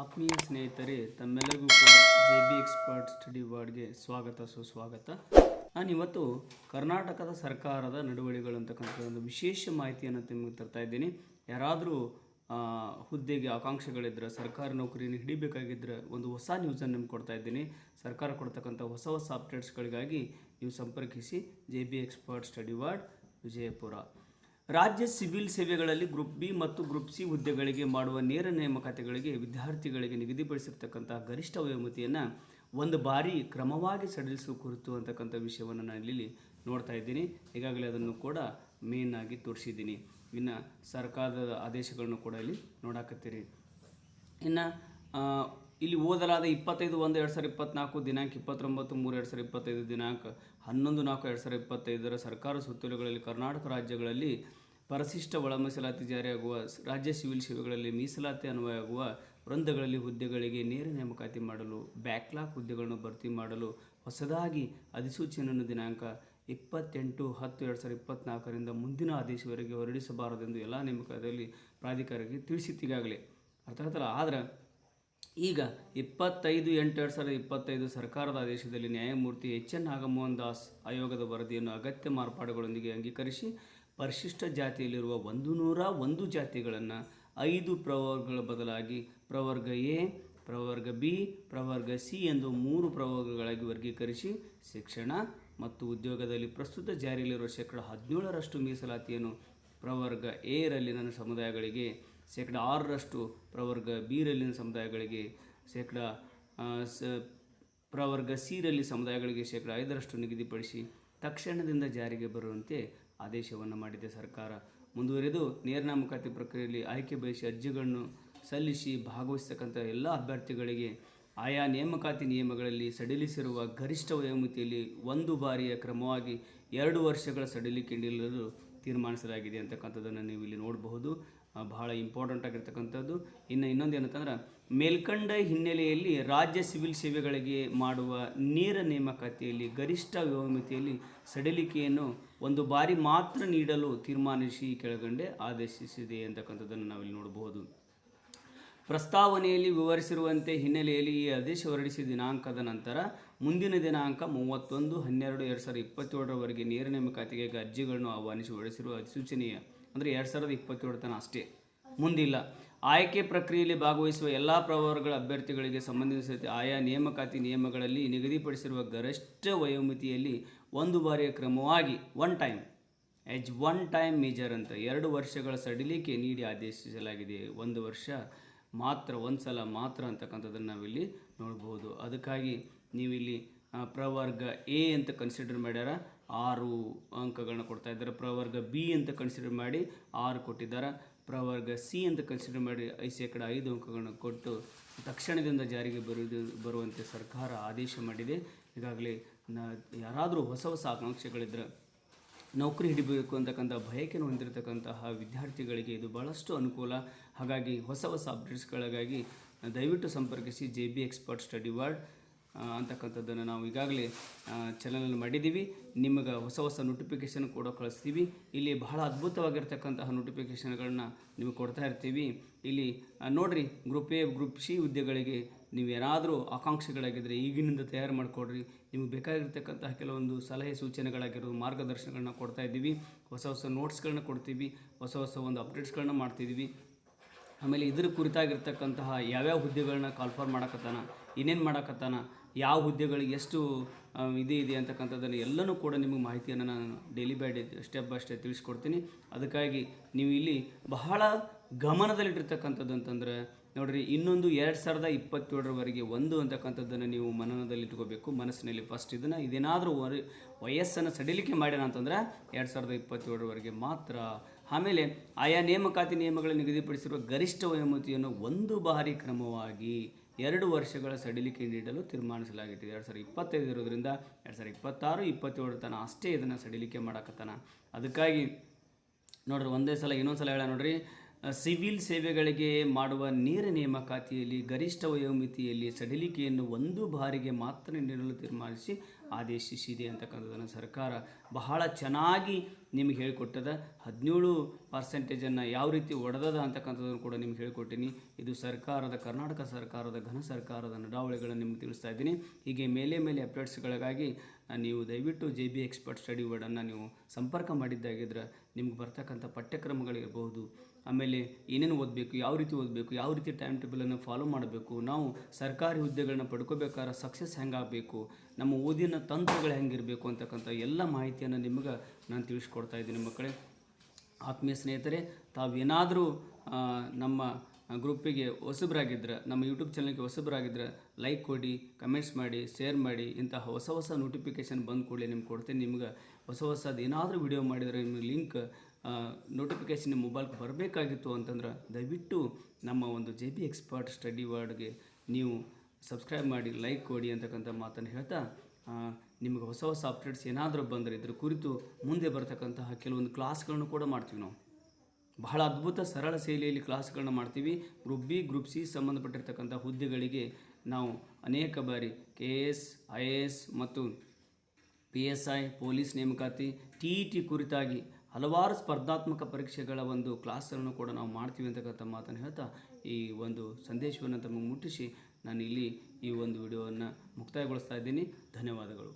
ಆತ್ಮೀಯ ಸ್ನೇಹಿತರೆ, ತಮ್ಮೆಲ್ಲರಿಗೂ ಕೂಡ ಜೆ ಬಿ ಎಕ್ಸ್ಪರ್ಟ್ ಸ್ಟಡಿ ವಾರ್ಡ್ಗೆ ಸ್ವಾಗತ, ಸುಸ್ವಾಗತ. ನಾನು ಇವತ್ತು ಕರ್ನಾಟಕದ ಸರ್ಕಾರದ ನಡವಳಿಗಳು ಅಂತಕ್ಕಂಥ ಒಂದು ವಿಶೇಷ ಮಾಹಿತಿಯನ್ನು ನಿಮಗೆ ತರ್ತಾ ಇದ್ದೀನಿ. ಯಾರಾದರೂ ಹುದ್ದೆಗೆ ಆಕಾಂಕ್ಷೆಗಳಿದ್ರೆ, ಸರ್ಕಾರಿ ನೌಕರಿಯನ್ನು ಹಿಡಿಬೇಕಾಗಿದ್ದರೆ ಒಂದು ಹೊಸ ನ್ಯೂಸನ್ನು ನಿಮ್ಗೆ ಕೊಡ್ತಾ ಇದ್ದೀನಿ. ಸರ್ಕಾರ ಕೊಡ್ತಕ್ಕಂಥ ಹೊಸ ಹೊಸ ಅಪ್ಡೇಟ್ಸ್ಗಳಿಗಾಗಿ ನೀವು ಸಂಪರ್ಕಿಸಿ J B expert study world Vijayapura. ರಾಜ್ಯ ಸಿವಿಲ್ ಸೇವೆಗಳಲ್ಲಿ ಗ್ರೂಪ್ ಬಿ ಮತ್ತು ಗ್ರೂಪ್ ಸಿ ಹುದ್ದೆಗಳಿಗೆ ಮಾಡುವ ನೇರ ನೇಮಕಾತಿಗಳಿಗೆ ವಿದ್ಯಾರ್ಥಿಗಳಿಗೆ ನಿಗದಿಪಡಿಸಿರ್ತಕ್ಕಂತಹ ಗರಿಷ್ಠ ವಯೋಮಿತಿಯನ್ನು ಒಂದು ಬಾರಿ ಕ್ರಮವಾಗಿ ಸಡಿಲಿಸುವ ಕುರಿತು ಅಂತಕ್ಕಂಥ ವಿಷಯವನ್ನು ನಾನು ಇಲ್ಲಿ ನೋಡ್ತಾ ಇದ್ದೀನಿ. ಈಗಾಗಲೇ ಅದನ್ನು ಕೂಡ ಮೇನ್ ಆಗಿ ತೋರಿಸಿದ್ದೀನಿ. ಇನ್ನು ಸರ್ಕಾರದ ಆದೇಶಗಳನ್ನು ಕೂಡ ಇಲ್ಲಿ ನೋಡಾಕತ್ತೀರಿ. ಇನ್ನು ಇಲ್ಲಿ ಓದಲಾದ ಇಪ್ಪತ್ತೈದು ಒಂದು ಎರಡು ಸಾವಿರದ ಇಪ್ಪತ್ನಾಲ್ಕು ದಿನಾಂಕ ಇಪ್ಪತ್ತೊಂಬತ್ತು, ಮೂರು ಎರಡು ಸಾವಿರದ ಇಪ್ಪತ್ತೈದು ದಿನಾಂಕ ಹನ್ನೊಂದು ನಾಲ್ಕು ಎರಡು ಸಾವಿರದ ಇಪ್ಪತ್ತೈದರ ಸರ್ಕಾರ ಸುತ್ತೋಲೆಗಳಲ್ಲಿ ಕರ್ನಾಟಕ ರಾಜ್ಯಗಳಲ್ಲಿ ಪರಿಶಿಷ್ಟ ಒಳ ಮೀಸಲಾತಿ ಜಾರಿಯಾಗುವ ರಾಜ್ಯ ಸಿವಿಲ್ ಸೇವೆಗಳಲ್ಲಿ ಮೀಸಲಾತಿ ಅನ್ವಯವಾಗುವ ವೃಂದಗಳಲ್ಲಿ ಹುದ್ದೆಗಳಿಗೆ ನೇರ ನೇಮಕಾತಿ ಮಾಡಲು ಬ್ಯಾಕ್ಲಾಕ್ ಹುದ್ದೆಗಳನ್ನು ಭರ್ತಿ ಮಾಡಲು ಹೊಸದಾಗಿ ಅಧಿಸೂಚನೆಯನ್ನು ದಿನಾಂಕ ಇಪ್ಪತ್ತೆಂಟು ಹತ್ತು ಎರಡು ಸಾವಿರದ ಇಪ್ಪತ್ತ್ನಾಲ್ಕರಿಂದ ಮುಂದಿನ ಆದೇಶವರೆಗೆ ಹೊರಡಿಸಬಾರದೆಂದು ಎಲ್ಲ ನೇಮಕದಲ್ಲಿ ಪ್ರಾಧಿಕಾರಕ್ಕೆ ತಿಳಿಸಿತ್ತೀಗಾಗಲೇ ಅರ್ಥ ಆಯ್ತಲ್ಲ? ಆದ್ರೆ ಈಗ ಇಪ್ಪತ್ತೈದು ಎಂಟು ಎರಡು ಸಾವಿರದ ಇಪ್ಪತ್ತೈದು ಸರ್ಕಾರದ ಆದೇಶದಲ್ಲಿ ನ್ಯಾಯಮೂರ್ತಿ ಎಚ್ ಎನ್ ನಾಗಮೋಹನ್ ದಾಸ್ ಆಯೋಗದ ವರದಿಯನ್ನು ಅಗತ್ಯ ಮಾರ್ಪಾಡುಗಳೊಂದಿಗೆ ಅಂಗೀಕರಿಸಿ ಪರಿಶಿಷ್ಟ ಜಾತಿಯಲ್ಲಿರುವ ಒಂದು ನೂರ ಒಂದು ಜಾತಿಗಳನ್ನು ಐದು ಪ್ರವರ್ಗಗಳ ಬದಲಾಗಿ ಪ್ರವರ್ಗ ಎ, ಪ್ರವರ್ಗ ಬಿ, ಪ್ರವರ್ಗ ಸಿ ಎಂದು ಮೂರು ಪ್ರವರ್ಗಗಳಾಗಿ ವರ್ಗೀಕರಿಸಿ ಶಿಕ್ಷಣ ಮತ್ತು ಉದ್ಯೋಗದಲ್ಲಿ ಪ್ರಸ್ತುತ ಜಾರಿಯಲ್ಲಿರುವ ಶೇಕಡ ಹದಿನೇಳರಷ್ಟು ಮೀಸಲಾತಿಯನ್ನು ಪ್ರವರ್ಗ ಎ ರಲ್ಲಿನ ಸಮುದಾಯಗಳಿಗೆ, ಶೇಕಡ ಆರರಷ್ಟು ಪ್ರವರ್ಗ ಬಿ ರಲ್ಲಿನ ಸಮುದಾಯಗಳಿಗೆ, ಶೇಕಡ ಪ್ರವರ್ಗ ಸಿ ರಲ್ಲಿ ಸಮುದಾಯಗಳಿಗೆ ಶೇಕಡ ಐದರಷ್ಟು ನಿಗದಿಪಡಿಸಿ ತಕ್ಷಣದಿಂದ ಜಾರಿಗೆ ಬರುವಂತೆ ಆದೇಶವನ್ನು ಮಾಡಿದೆ ಸರ್ಕಾರ. ಮುಂದುವರೆದು ನೇರ ನೇಮಕಾತಿ ಪ್ರಕ್ರಿಯೆಯಲ್ಲಿ ಆಯ್ಕೆ ಬಯಸಿ ಅರ್ಜಿಗಳನ್ನು ಸಲ್ಲಿಸಿ ಭಾಗವಹಿಸತಕ್ಕಂಥ ಎಲ್ಲ ಅಭ್ಯರ್ಥಿಗಳಿಗೆ ಆಯಾ ನೇಮಕಾತಿ ನಿಯಮಗಳಲ್ಲಿ ಸಡಿಲಿಸಿರುವ ಗರಿಷ್ಠ ವಯೋಮಿತಿಯಲ್ಲಿ ಒಂದು ಬಾರಿಯ ಕ್ರಮವಾಗಿ ಎರಡು ವರ್ಷಗಳ ಸಡಿಲಿಕೆ ನೀಡಲು ತೀರ್ಮಾನಿಸಲಾಗಿದೆ ಅಂತಕ್ಕಂಥದ್ದನ್ನು ನೀವು ಇಲ್ಲಿ ನೋಡಬಹುದು. ಬಹಳ ಇಂಪಾರ್ಟೆಂಟ್ ಆಗಿರ್ತಕ್ಕಂಥದ್ದು. ಇನ್ನು ಇನ್ನೊಂದು ಏನಂತಂದ್ರೆ, ಮೇಲ್ಕಂಡ ಹಿನ್ನೆಲೆಯಲ್ಲಿ ರಾಜ್ಯ ಸಿವಿಲ್ ಸೇವೆಗಳಿಗೆ ಮಾಡುವ ನೇರ ನೇಮಕಾತಿಯಲ್ಲಿ, ಗರಿಷ್ಠ ವ್ಯವಮಿತಿಯಲ್ಲಿ ಸಡಿಲಿಕೆಯನ್ನು ಒಂದು ಬಾರಿ ಮಾತ್ರ ನೀಡಲು ತೀರ್ಮಾನಿಸಿ ಕೆಳಗಂಡೆ ಆದೇಶಿಸಿದೆ ಅಂತಕ್ಕಂಥದ್ದನ್ನು ನಾವಿಲ್ಲಿ ನೋಡಬಹುದು. ಪ್ರಸ್ತಾವನೆಯಲ್ಲಿ ವಿವರಿಸಿರುವಂತೆ ಹಿನ್ನೆಲೆಯಲ್ಲಿ ಈ ಆದೇಶ ಹೊರಡಿಸಿದ ದಿನಾಂಕದ ನಂತರ ಮುಂದಿನ ದಿನಾಂಕ ಮೂವತ್ತೊಂದು, ಹನ್ನೆರಡು, ಎರಡು ಸಾವಿರದ ಇಪ್ಪತ್ತೇಳರವರೆಗೆ ನೇರ ನೇಮಕಾತಿಗೆ ಅರ್ಜಿಗಳನ್ನು ಆಹ್ವಾನಿಸಿ ಹೊರಡಿಸಿರುವ ಅಧಿಸೂಚನೆಯ ಅಂದರೆ ಎರಡು ಸಾವಿರದ ಇಪ್ಪತ್ತೇಳು ತನ ಅಷ್ಟೇ, ಮುಂದಿಲ್ಲ. ಆಯ್ಕೆ ಪ್ರಕ್ರಿಯೆಯಲ್ಲಿ ಭಾಗವಹಿಸುವ ಎಲ್ಲ ಪ್ರವರ್ಗಗಳ ಅಭ್ಯರ್ಥಿಗಳಿಗೆ ಸಂಬಂಧಿಸಿದಂತೆ ಆಯಾ ನೇಮಕಾತಿ ನಿಯಮಗಳಲ್ಲಿ ನಿಗದಿಪಡಿಸಿರುವ ಗರಿಷ್ಠ ವಯೋಮಿತಿಯಲ್ಲಿ ಒಂದು ಬಾರಿಯ ಕ್ರಮವಾಗಿ one time age one time major ಅಂತ ಎರಡು ವರ್ಷಗಳ ಸಡಿಲಿಕೆ ನೀಡಿ ಆದೇಶಿಸಲಾಗಿದೆ. ಒಂದು ವರ್ಷ ಮಾತ್ರ, ಒಂದು ಸಲ ಮಾತ್ರ ಅಂತಕ್ಕಂಥದ್ದನ್ನು ನಾವಿಲ್ಲಿ ನೋಡ್ಬೋದು. ಅದಕ್ಕಾಗಿ ನೀವಿಲ್ಲಿ ಪ್ರವರ್ಗ ಎ ಅಂತ ಕನ್ಸಿಡರ್ ಮಾಡ್ಯಾರ, ಆರು ಅಂಕಗಳನ್ನ ಕೊಡ್ತಾ ಇದ್ದಾರೆ. ಪ್ರವರ್ಗ ಬಿ ಅಂತ ಕನ್ಸಿಡರ್ ಮಾಡಿ ಆರು ಕೊಟ್ಟಿದ್ದಾರೆ. ಪ್ರವರ್ಗ ಸಿ ಅಂತ ಕನ್ಸಿಡರ್ ಮಾಡಿ ಐ ಶೇಕಡ ಐದು ಅಂಕಗಳನ್ನು ಕೊಟ್ಟು ತಕ್ಷಣದಿಂದ ಜಾರಿಗೆ ಬರುವುದು, ಬರುವಂತೆ ಸರ್ಕಾರ ಆದೇಶ ಮಾಡಿದೆ. ಈಗಾಗಲೇ ಯಾರಾದರೂ ಹೊಸ ಹೊಸ ಆಕಾಂಕ್ಷೆಗಳಿದ್ರೆ ನೌಕರಿ ಹಿಡಿಬೇಕು ಅಂತಕ್ಕಂಥ ಬಯಕೆಯನ್ನು ಹೊಂದಿರತಕ್ಕಂತಹ ವಿದ್ಯಾರ್ಥಿಗಳಿಗೆ ಇದು ಭಾಳಷ್ಟು ಅನುಕೂಲ. ಹಾಗಾಗಿ ಹೊಸ ಹೊಸ ಅಪ್ಡೇಟ್ಸ್ಗಳಿಗಾಗಿ ದಯವಿಟ್ಟು ಸಂಪರ್ಕಿಸಿ J B expert study world ಅಂತಕ್ಕಂಥದ್ದನ್ನು ನಾವು ಈಗಾಗಲೇ ಚಾನಲಲ್ಲಿ ಮಾಡಿದ್ದೀವಿ. ನಿಮಗೆ ಹೊಸ ಹೊಸ ನೋಟಿಫಿಕೇಷನ್ ಕೂಡ ಕಳಿಸ್ತೀವಿ. ಇಲ್ಲಿ ಬಹಳ ಅದ್ಭುತವಾಗಿರ್ತಕ್ಕಂತಹ ನೋಟಿಫಿಕೇಷನ್ಗಳನ್ನ ನಿಮಗೆ ಕೊಡ್ತಾ ಇರ್ತೀವಿ. ಇಲ್ಲಿ ನೋಡ್ರಿ ಗ್ರೂಪ್ ಎ ಗ್ರೂಪ್ ಸಿ ಹುದ್ದೆಗಳಿಗೆ ನೀವು ಯಾರಾದರೂ ಆಕಾಂಕ್ಷೆಗಳಾಗಿದ್ದರೆ ಈಗಿನಿಂದ ತಯಾರು ಮಾಡಿಕೊಡ್ರಿ. ನಿಮಗೆ ಬೇಕಾಗಿರ್ತಕ್ಕಂತಹ ಕೆಲವೊಂದು ಸಲಹೆ ಸೂಚನೆಗಳಾಗಿರೋ ಮಾರ್ಗದರ್ಶನಗಳನ್ನ ಕೊಡ್ತಾ ಇದ್ದೀವಿ. ಹೊಸ ಹೊಸ ನೋಟ್ಸ್ಗಳನ್ನ ಕೊಡ್ತೀವಿ. ಹೊಸ ಹೊಸ ಒಂದು ಅಪ್ಡೇಟ್ಸ್ಗಳನ್ನ ಮಾಡ್ತಿದ್ದೀವಿ. ಆಮೇಲೆ ಇದ್ರ ಕುರಿತಾಗಿರ್ತಕ್ಕಂತಹ ಯಾವ್ಯಾವ ಹುದ್ದೆಗಳನ್ನ ಕಾಲ್ಫಾರ್ ಮಾಡಕತ್ತಾನ ಏನೇನು ಮಾಡಕತ್ತಾನ, ಯಾವ ಹುದ್ದೆಗಳಿಗೆ ಎಷ್ಟು ಇದೇ ಇದು ಅಂತಕ್ಕಂಥದ್ದನ್ನು ಎಲ್ಲನೂ ಕೂಡ ನಿಮಗೆ ಮಾಹಿತಿಯನ್ನು ನಾನು daily by day step by step ತಿಳಿಸ್ಕೊಡ್ತೀನಿ. ಅದಕ್ಕಾಗಿ ನೀವು ಇಲ್ಲಿ ಬಹಳ ಗಮನದಲ್ಲಿಟ್ಟಿರ್ತಕ್ಕಂಥದ್ದು ಅಂತಂದ್ರೆ ನೋಡ್ರಿ, ಇನ್ನೊಂದು ಎರಡು ಸಾವಿರದ ಇಪ್ಪತ್ತೇಳರವರೆಗೆ ಒಂದು ಅಂತಕ್ಕಂಥದ್ದನ್ನು ನೀವು ಮನನದಲ್ಲಿ ಇಟ್ಕೋಬೇಕು ಮನಸ್ಸಿನಲ್ಲಿ ಫಸ್ಟ್ ಇದನ್ನು ಇದೇನಾದರೂ ವಯಸ್ಸನ್ನು ಸಡಿಲಿಕೆ ಮಾಡ್ಯಾನ ಅಂತಂದ್ರೆ ಎರಡು ಸಾವಿರದ ಇಪ್ಪತ್ತೇಳರವರೆಗೆ ಮಾತ್ರ. ಆಮೇಲೆ ಆಯಾ ನೇಮಕಾತಿ ನಿಯಮಗಳನ್ನು ನಿಗದಿಪಡಿಸಿರುವ ಗರಿಷ್ಠ ವಯೋಮತಿಯನ್ನು ಒಂದು ಬಾರಿ ಕ್ರಮವಾಗಿ ಎರಡು ವರ್ಷಗಳ ಸಡಿಲಿಕೆ ನೀಡಲು ತೀರ್ಮಾನಿಸಲಾಗಿತ್ತು. ಎರಡು ಸಾವಿರದ ಇಪ್ಪತ್ತೈದು ಇರೋದ್ರಿಂದ ಎರಡು ಸಾವಿರದ ಇಪ್ಪತ್ತಾರು ಇಪ್ಪತ್ತೇಳರ ತನಕ ಅಷ್ಟೇ ಇದನ್ನು ಸಡಿಲಿಕೆ ಮಾಡಕತ್ತಾನ. ಅದಕ್ಕಾಗಿ ನೋಡ್ರಿ, ಒಂದೇ ಸಲ ಇನ್ನೊಂದು ಸಲ ಹೇಳ ನೋಡ್ರಿ ಸಿವಿಲ್ ಸೇವೆಗಳಿಗೆ ಮಾಡುವ ನೇರ ನೇಮಕಾತಿಯಲ್ಲಿ, ಗರಿಷ್ಠ ವಯೋಮಿತಿಯಲ್ಲಿ ಸಡಿಲಿಕೆಯನ್ನು ಒಂದು ಬಾರಿಗೆ ಮಾತ್ರ ನೀಡಲು ತೀರ್ಮಾನಿಸಿ ಆದೇಶಿಸಿದೆ ಅಂತಕ್ಕಂಥದ್ದನ್ನು ಸರ್ಕಾರ ಬಹಳ ಚೆನ್ನಾಗಿ ನಿಮಗೆ ಹೇಳಿಕೊಟ್ಟದ. ಹದಿನೇಳು ಪರ್ಸೆಂಟೇಜನ್ನು ಯಾವ ರೀತಿ ಒಡೆದದ ಅಂತಕ್ಕಂಥದ್ದನ್ನು ಕೂಡ ನಿಮ್ಗೆ ಹೇಳಿಕೊಟ್ಟಿನಿ. ಇದು ಸರ್ಕಾರದ, ಕರ್ನಾಟಕ ಸರ್ಕಾರದ, ಘನ ಸರ್ಕಾರದ ನಡಾವಳಿಗಳನ್ನು ನಿಮ್ಗೆ ತಿಳಿಸ್ತಾ ಇದ್ದೀನಿ. ಹೀಗೆ ಮೇಲೆ ಮೇಲೆ ಅಪ್ಡೇಟ್ಸ್ಗಳಿಗಾಗಿ ನೀವು ದಯವಿಟ್ಟು ಜೆ ಬಿ ಎಕ್ಸ್ಪರ್ಟ್ ಸ್ಟಡಿ ವರ್ಡನ್ನು ನೀವು ಸಂಪರ್ಕ ಮಾಡಿದ್ದಾಗಿದ್ರೆ ನಿಮ್ಗೆ ಬರ್ತಕ್ಕಂಥ ಪಠ್ಯಕ್ರಮಗಳಿರ್ಬೋದು ಆಮೇಲೆ ಏನೇನು ಓದಬೇಕು, ಯಾವ ರೀತಿ ಓದಬೇಕು, ಯಾವ ರೀತಿ ಟೈಮ್ ಟೇಬಲನ್ನು ಫಾಲೋ ಮಾಡಬೇಕು, ನಾವು ಸರ್ಕಾರಿ ಹುದ್ದೆಗಳನ್ನ ಪಡ್ಕೋಬೇಕಾದ್ರೆ ಸಕ್ಸಸ್ ಹೆಂಗಾಗಬೇಕು, ನಮ್ಮ ಓದಿನ ತಂತ್ರಗಳು ಹೆಂಗಿರಬೇಕು ಅಂತಕ್ಕಂಥ ಎಲ್ಲ ಮಾಹಿತಿಯನ್ನು ನಿಮಗೆ ನಾನು ತಿಳಿಸ್ಕೊಡ್ತಾ ಇದ್ದೀನಿ ಮಕ್ಕಳೇ. ಆತ್ಮೀಯ ಸ್ನೇಹಿತರೆ, ತಾವೇನಾದರೂ ನಮ್ಮ ಗ್ರೂಪಿಗೆ ಹೊಸಬರಾಗಿದ್ದರೆ ನಮ್ಮ ಯೂಟ್ಯೂಬ್ ಚಾನಲ್ಗೆ ಹೊಸಬರಾಗಿದ್ದರೆ ಲೈಕ್ ಕೊಡಿ ಕಮೆಂಟ್ಸ್ ಮಾಡಿ ಶೇರ್ ಮಾಡಿ, ಇಂತಹ ಹೊಸ ಹೊಸ ನೋಟಿಫಿಕೇಷನ್ ಬಂದ ಕೂಡಲೇ ನಿಮ್ಗೆ ಕೊಡ್ತೀನಿ. ನಿಮ್ಗೆ ಹೊಸ ಹೊಸದು ಏನಾದರೂ ವಿಡಿಯೋ ಮಾಡಿದರೆ ನಿಮಗೆ ಲಿಂಕ್ ನೋಟಿಫಿಕೇಷನ್ ನಿಮ್ಮ ಮೊಬೈಲ್ಗೆ ಬರಬೇಕಾಗಿತ್ತು ಅಂತಂದ್ರೆ ದಯವಿಟ್ಟು ನಮ್ಮ ಒಂದು ಜೆ ಬಿ ಎಕ್ಸ್ಪರ್ಟ್ ಸ್ಟಡಿ ವರ್ಡ್ಗೆ ನೀವು ಸಬ್ಸ್ಕ್ರೈಬ್ ಮಾಡಿ ಲೈಕ್ ಕೊಡಿ ಅಂತಕ್ಕಂಥ ಮಾತನ್ನು ಹೇಳ್ತಾ ನಿಮಗೆ ಹೊಸ ಹೊಸ ಅಪ್ಡೇಟ್ಸ್ ಏನಾದರೂ ಬಂದರೆ ಇದ್ರ ಕುರಿತು ಮುಂದೆ ಬರ್ತಕ್ಕಂತಹ ಕೆಲವೊಂದು ಕ್ಲಾಸ್ಗಳನ್ನು ಕೂಡ ಮಾಡ್ತೀವಿ ನಾವು. ಬಹಳ ಅದ್ಭುತ ಸರಳ ಶೈಲಿಯಲ್ಲಿ ಕ್ಲಾಸ್ಗಳನ್ನ ಮಾಡ್ತೀವಿ. ಗ್ರೂಪ್ ಬಿ, ಗ್ರೂಪ್ ಸಿ ಸಂಬಂಧಪಟ್ಟಿರ್ತಕ್ಕಂಥ ಹುದ್ದೆಗಳಿಗೆ ನಾವು ಅನೇಕ ಬಾರಿ K S, I A S ಮತ್ತು ಪಿ ಎಸ್ ಐ, ಪೊಲೀಸ್ ನೇಮಕಾತಿ, ಟಿ ಇ ಟಿ ಕುರಿತಾಗಿ ಹಲವಾರು ಸ್ಪರ್ಧಾತ್ಮಕ ಪರೀಕ್ಷೆಗಳ ಒಂದು ಕ್ಲಾಸನ್ನು ಕೂಡ ನಾವು ಮಾಡ್ತೀವಿ ಅಂತಕ್ಕಂಥ ಮಾತನ್ನು ಹೇಳ್ತಾ ಈ ಒಂದು ಸಂದೇಶವನ್ನು ತಮಗೆ ಮುಟ್ಟಿಸಿ ನಾನು ಇಲ್ಲಿ ಈ ಒಂದು ವಿಡಿಯೋವನ್ನು ಮುಕ್ತಾಯಗೊಳಿಸ್ತಾ ಇದ್ದೀನಿ. ಧನ್ಯವಾದಗಳು.